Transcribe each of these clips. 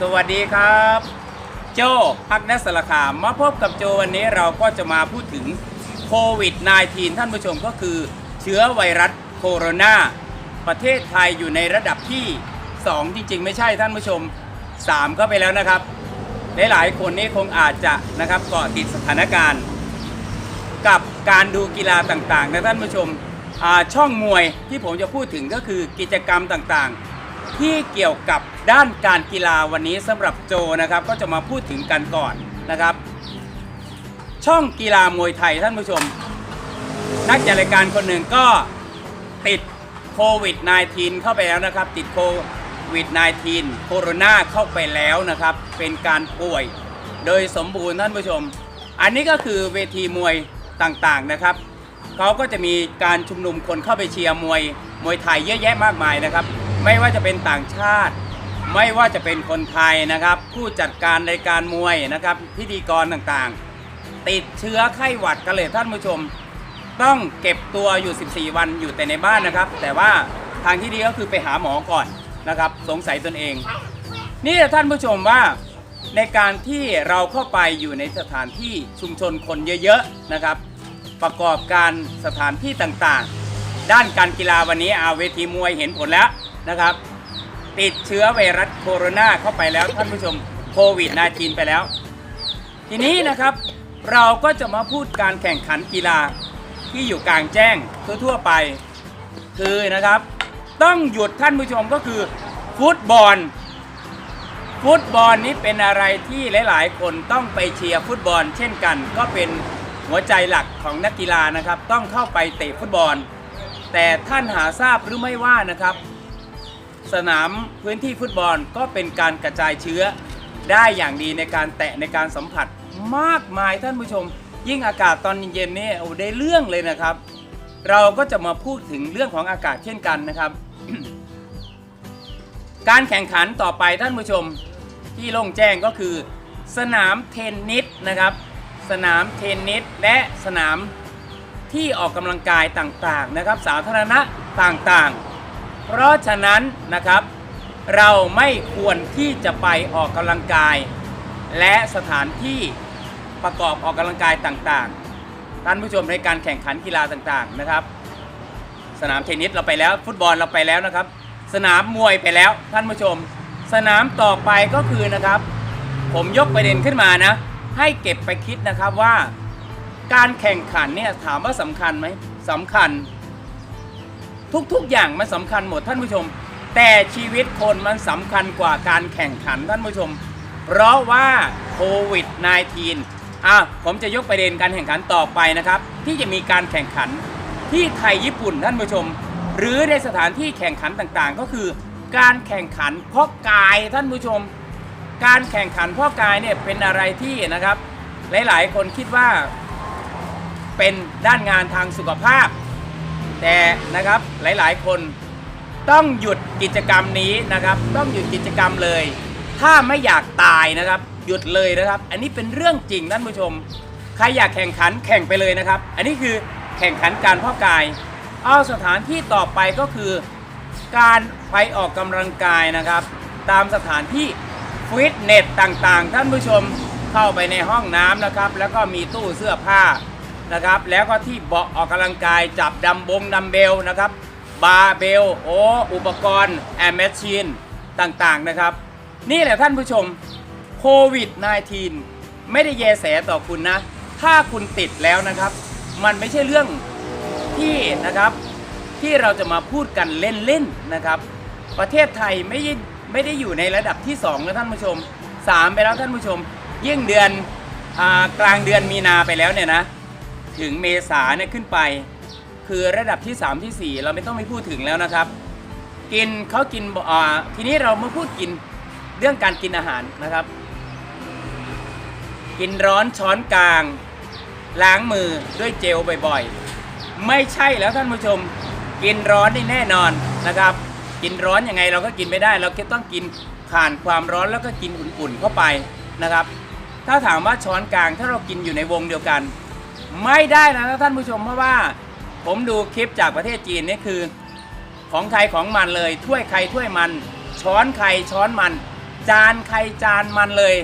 สวัสดีครับ โจพักนัสละคามมาพบกับโจวันนี้เราก็จะมาพูดถึงโควิด -19 ท่านผู้ชมก็คือเชื้อไวรัสโคโรนาประเทศไทยอยู่ในระดับที่ 2 จริง ๆ ไม่ใช่ท่านผู้ชม3ก็ไปแล้วนะครับ หลายๆคนนี่คงอาจจะนะครับเกาะติดสถานการณ์ กับการดูกีฬาต่างๆนะท่านผู้ชมช่องมวยที่ผมจะพูดถึงก็คือกิจกรรมต่างๆ ที่เกี่ยวกับด้านการกีฬาวันนี้สำหรับโจนะครับ ก็จะมาพูดถึงกันก่อนนะครับ ช่องกีฬามวยไทยท่านผู้ชม นักจัดรายการคนหนึ่งก็ติดโควิด -19 เข้าไปแล้วนะครับ ติดโควิด -19 โคโรนาเข้าไปแล้วนะครับ เป็นการป่วยโดยสมบูรณ์ท่านผู้ชม อันนี้ก็คือเวทีมวยต่างๆนะครับเขาก็จะมีการชุมนุมคนเข้าไปเชียร์มวยมวยไทยเยอะแยะมากมายนะครับ ไม่ว่าจะเป็นต่างชาติ ไม่ว่าจะเป็นคนไทยนะครับ ผู้จัดการรายการมวยนะครับพิธีกรต่างๆ ติดเชื้อไข้หวัดกันเลยท่านผู้ชม ต้องเก็บตัวอยู่ 14 วันอยู่แต่ในบ้านนะครับ แต่ว่าทางที่ดีก็คือไปหาหมอก่อนนะครับ สงสัยตนเอง นี่ท่านผู้ชมว่าในการที่เราเข้าไปอยู่ในสถานที่ชุมชนคนเยอะๆนะครับ ประกอบการสถานที่ต่างๆ ด้านการกีฬาวันนี้อาเวทีมวยเห็นผลแล้ว นะครับ ติดเชื้อไวรัสโคโรนาเข้าไปแล้วท่านผู้ชมโควิด -19 ไปแล้ว ทีนี้นะครับเราก็จะมาพูดการแข่งขันกีฬาที่อยู่กลางแจ้งทั่วๆไป คือนะครับ ต้องหยุดท่านผู้ชมก็คือฟุตบอล ฟุตบอลนี้เป็นอะไรที่หลายๆ คนต้องไปเชียร์ฟุตบอล เช่นกันก็เป็นหัวใจหลักของนักกีฬานะครับ ต้องเข้าไปเตะฟุตบอล แต่ท่านหาทราบหรือไม่ว่านะครับ สนามพื้นที่ฟุตบอลก็เป็นการกระจายเชื้อ ได้อย่างดีในการแตะในการสัมผัสมากมายท่านผู้ชม ยิ่งอากาศตอนเย็นๆนี่โอ้ได้เรื่องเลยนะครับ เราก็จะมาพูดถึงเรื่องของอากาศเช่นกันนะครับ การแข่งขันต่อไปท่านผู้ชมที่โล่งแจ้งก็คือ สนามเทนนิสนะครับ สนามเทนนิสและสนามที่ออกกำลังกายต่างๆนะครับ สาธารณะต่างๆ เพราะฉะนั้นนะครับ เราไม่ควรที่จะไปออกกำลังกาย และสถานที่ประกอบออกกำลังกายต่างๆ ท่านผู้ชมในการแข่งขันกีฬาต่างๆนะครับ สนามเทนนิสเราไปแล้ว ฟุตบอลเราไปแล้วนะครับ สนามมวยไปแล้วท่านผู้ชม สนามต่อไปก็คือนะครับ ผมยกประเด็นขึ้นมานะ ให้เก็บไปคิดนะครับว่า การแข่งขันเนี่ยถามว่าสำคัญไหมสำคัญ ทุกๆอย่างมันสำคัญหมดท่านผู้ชม แต่ชีวิตคนมันสำคัญกว่าการแข่งขันท่านผู้ชม เพราะว่าโควิด -19 อะผมจะยกประเด็นการแข่งขันต่อไปนะครับ ที่จะมีการแข่งขันที่ไทยญี่ปุ่นท่านผู้ชม หรือในสถานที่แข่งขันต่างๆ ก็คือ การแข่งขันเพาะกายท่านผู้ชม การแข่งขันเพาะกายเนี่ยเป็นอะไรที่นะครับ หลายๆ คนคิดว่าเป็นด้านงานทางสุขภาพ แต่นะครับหลายๆ คนต้องหยุดกิจกรรมนี้นะครับ ต้องหยุดกิจกรรมเลย ถ้าไม่อยากตายนะครับ หยุดเลยนะครับ อันนี้เป็นเรื่องจริงท่านผู้ชม ใครอยากแข่งขันแข่งไปเลยนะครับ อันนี้คือแข่งขันการพาะกาย เอาสถานที่ต่อไปก็คือ การไปออกกำลังกายนะครับ ตามสถานที่ฟิตเนสต่างๆ ท่านผู้ชมเข้าไปในห้องน้ำนะครับ แล้วก็มีตู้เสื้อผ้า นะครับ แล้วก็ที่เบาะออกกำลังกายจับดัมบงดัมเบลนะครับ บาร์เบลโออุปกรณ์แอร์แมชชีนต่างๆนะครับ นี่แหละท่านผู้ชมโควิด -19 ไม่ได้แยแสต่อคุณนะ ถ้าคุณติดแล้วนะครับ มันไม่ใช่เรื่องที่นะครับที่เราจะมาพูดกันเล่นๆนะครับ ประเทศไทยไม่ได้ไม่ได้อยู่ในระดับที่2นะท่านผู้ชม 3 ไปแล้วท่านผู้ชม ยิ่งเดือนอกลางเดือนมีนาไปแล้วเนี่ยนะ ถึงเมษาเนี่ยขึ้นไป คือระดับที่ 3 ที่ 4 เราไม่ต้องไปพูดถึงแล้วนะครับ กินเขากินอ่าทีนี้เรามาพูดกินเรื่องการกินอาหารนะครับ กินร้อนช้อนกลาง ล้างมือด้วยเจลบ่อยๆ ไม่ใช่แล้วท่านผู้ชม กินร้อนนี่แน่นอนนะครับ กินร้อนยังไงเราก็กินไม่ได้ เราก็ต้องกินผ่านความร้อนแล้วก็กินอุ่นๆเข้าไปนะครับ ถ้าถามว่าช้อนกลางถ้าเรากินอยู่ในวงเดียวกัน ไม่ได้นะท่านผู้ชมเพราะว่า ผมดูคลิปจากประเทศจีนนี่คือ ของใครของมันเลยถ้วยใครถ้วยมัน ช้อนใครช้อนมัน จานใครจานมันเลย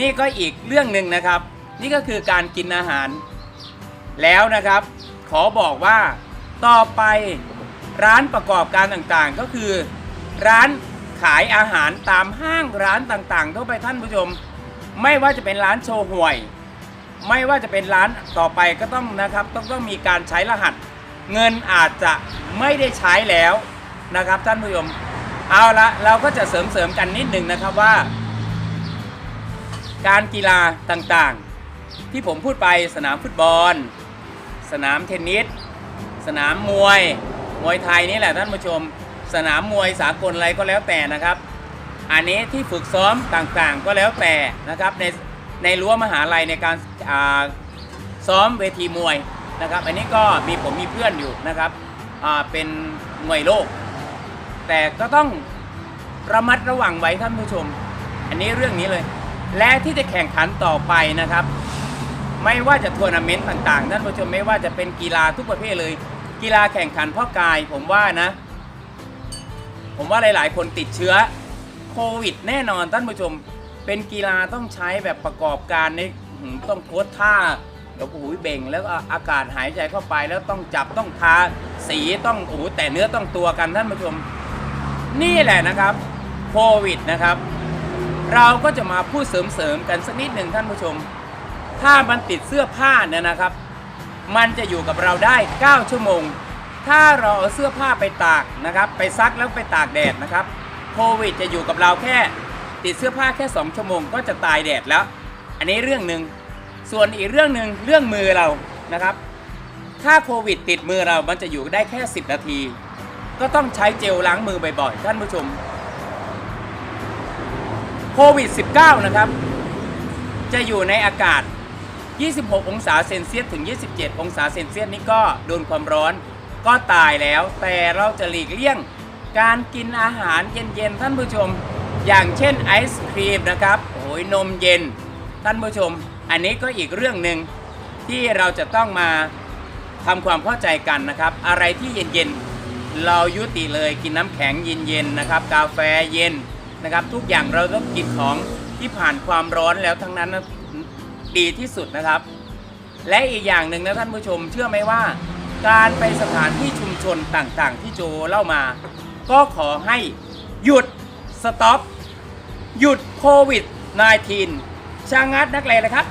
นี่ก็อีกเรื่องหนึ่งนะครับ นี่ก็คือการกินอาหาร แล้วนะครับ ขอบอกว่าต่อไปร้านประกอบการต่างๆ ก็คือ ร้านขายอาหารตามห้างร้านต่างๆ ทั่วไปท่านผู้ชม ไม่ว่าจะเป็นร้านโชว์หวย ไม่ว่าจะเป็นร้านต่อไปก็ต้องนะครับต้องต้องมีการใช้รหัส เงินอาจจะไม่ได้ใช้แล้วนะครับ ท่านผู้ชมเอาละเราก็จะเสริมเสริมๆกันนิดหนึ่งนะครับว่า การกีฬาต่างๆ ที่ผมพูดไปสนามฟุตบอล สนามเทนนิสสนามมวย มวยไทยนี่แหละท่านผู้ชม สนามมวยสากลอะไรก็แล้วแต่นะครับ อันนี้ที่ฝึกซ้อมต่างๆก็แล้วแต่นะครับใน ในรั้วมหาลัยในการาซ้อมเวทีมวยนะครับ อันนี้ก็มีผมมีเพื่อนอยู่นะครับเป็นมวยโลก แต่ก็ต้องระมัดระวังไว้ท่านผู้ชม อันนี้เรื่องนี้เลย และที่จะแข่งขันต่อไปนะครับ ไม่ว่าจะทัวร์นาเมนต์ต่างๆท่านผู้ชมไม่ว่าจะเป็นกีฬาทุกประเภทเลย กีฬาแข่งขันพ่อกายผมว่านะ ผมว่าหลายๆ คนติดเชื้อโควิดแน่นอนท่านผู้ชม เป็นกีฬาต้องใช้แบบประกอบการในหืมต้องโพสท่าแล้วโอ้โหเบ่ง แล้วอากาศหายใจเข้าไปแล้วต้องจับต้องทาสีต้องโอ้แต่เนื้อต้องตัวกันท่านผู้ชม นี่แหละนะครับโควิดนะครับ เราก็จะมาพูดเสริมๆกันสักนิดหนึ่งท่านผู้ชม ถ้ามันติดเสื้อผ้าเนี่ยนะครับ มันจะอยู่กับเราได้ 9 ชั่วโมง ถ้าเราเอาเสื้อผ้าไปตากนะครับ ไปซักแล้วไปตากแดดนะครับโควิดจะอยู่กับเราแค่ ติดเสื้อผ้าแค่ 2 ชั่วโมงก็จะตายแดดแล้ว อันนี้เรื่องหนึ่งส่วนอีกเรื่องหนึ่งเรื่องมือเรานะครับ ถ้าโควิดติดมือเรามันจะอยู่ได้แค่ 10 นาที ก็ต้องใช้เจลล้างมือบ่อยๆท่านผู้ชมโควิด -19 นะครับ จะอยู่ในอากาศ 26 องศาเซนเซียสถึง 27 องศาเซนเซียสนี่ก็โดนความร้อนก็ตายแล้ว แต่เราจะหลีกเลี่ยงการกินอาหารเย็นๆท่านผู้ชม อย่างเช่นไอศครีมนะครับโอ้ยนมเย็น ท่านผู้ชม อันนี้ก็อีกเรื่องหนึ่งที่เราจะต้องมาทำความเข้าใจกันนะครับ อะไรที่เย็นๆ เรายุติเลยกินน้ำแข็งเย็นๆนะครับ กาแฟเย็นนะครับ ทุกอย่างเราต้องกินของที่ผ่านความร้อนแล้วทั้งนั้นดีที่สุดนะครับ และอีกอย่างหนึ่งนะท่านผู้ชม เชื่อไหมว่า การไปสถานที่ชุมชนต่างๆ ที่โจเล่ามา ก็ขอให้หยุดสต็อป หยุดโควิด -19 ชางัดนักเลงนะครับ